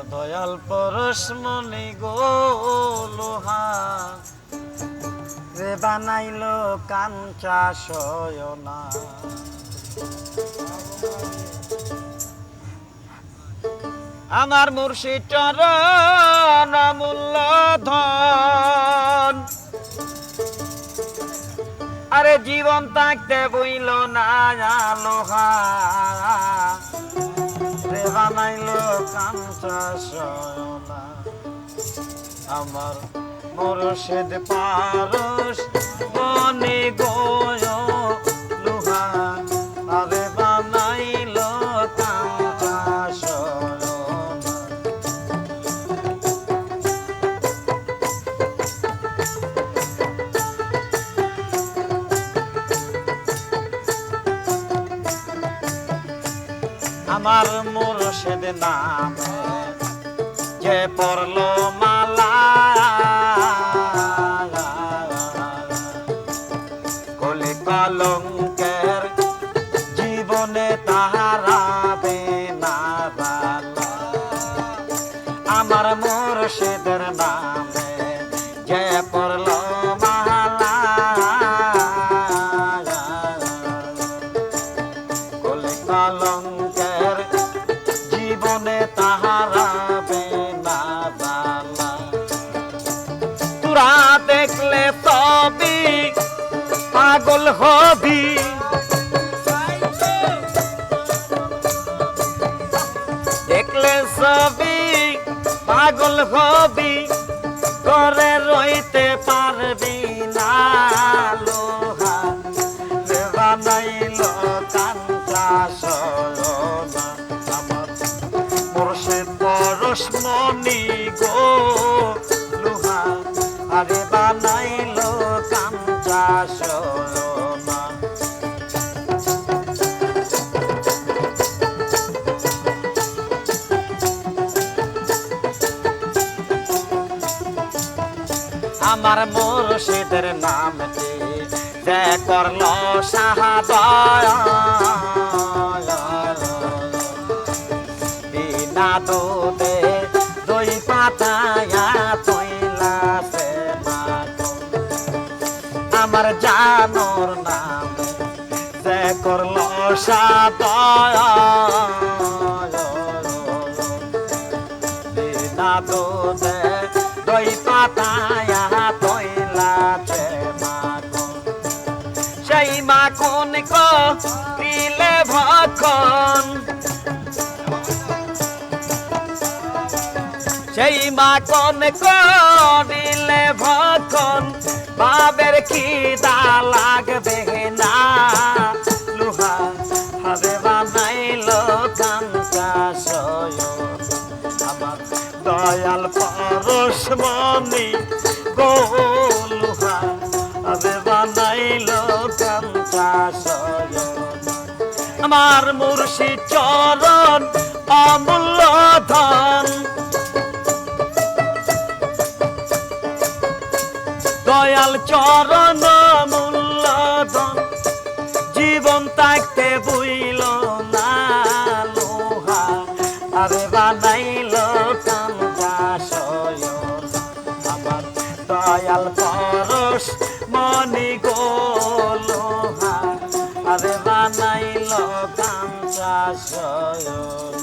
আমার দয়াল পরশমণি গো লোহা। রে বানাইলো কাঞ্চা সয়না আমার মুর্শিদ চরণ মূল্য ধন আরে জীবন থাকতে বইল না, লোহা। বানাইলো কাঞ্চা সয়না আমার মুর্শিদ পারস আমার মুর্শিদ নামে। যে পড়ল মালা। কলি কলঙ্কের জীবনে তাহারা না আমার মুর্শিদের নামে জীবনে তাহারা তোরা দেখলে তবি পাগল হবি। দেখলে সবই পাগল হবি। করে রইতে পারবি না। পরশমণি গো লোহা। আরে বানাইল কাঞ্চা আমার মুর্শিদের নামটি যে করল সাহাদয় বিনা সে আমার জানোর নাম যে করল বিনা দুধে দই পাতায়া মাখন সেই মাখন কো দিলে ভখন সেই মাখন করিলে ভখন বাবের খিদা লাগবে না। লোহা হবে বানাইলো সয় আমার দয়াল পরশমণি গোলুহা আবে বানাইলো কাঞ্চা সয়না আমার মুর্শিদ চরণ অমূল্য ধন দয়াল চরণ মূল্য ধন জীবন থাকতে বইল না লোহা, আরে বানাইল আমার দয়াল পরশ মনি গো লোহা, আরে বানাইল কান্দা সয়না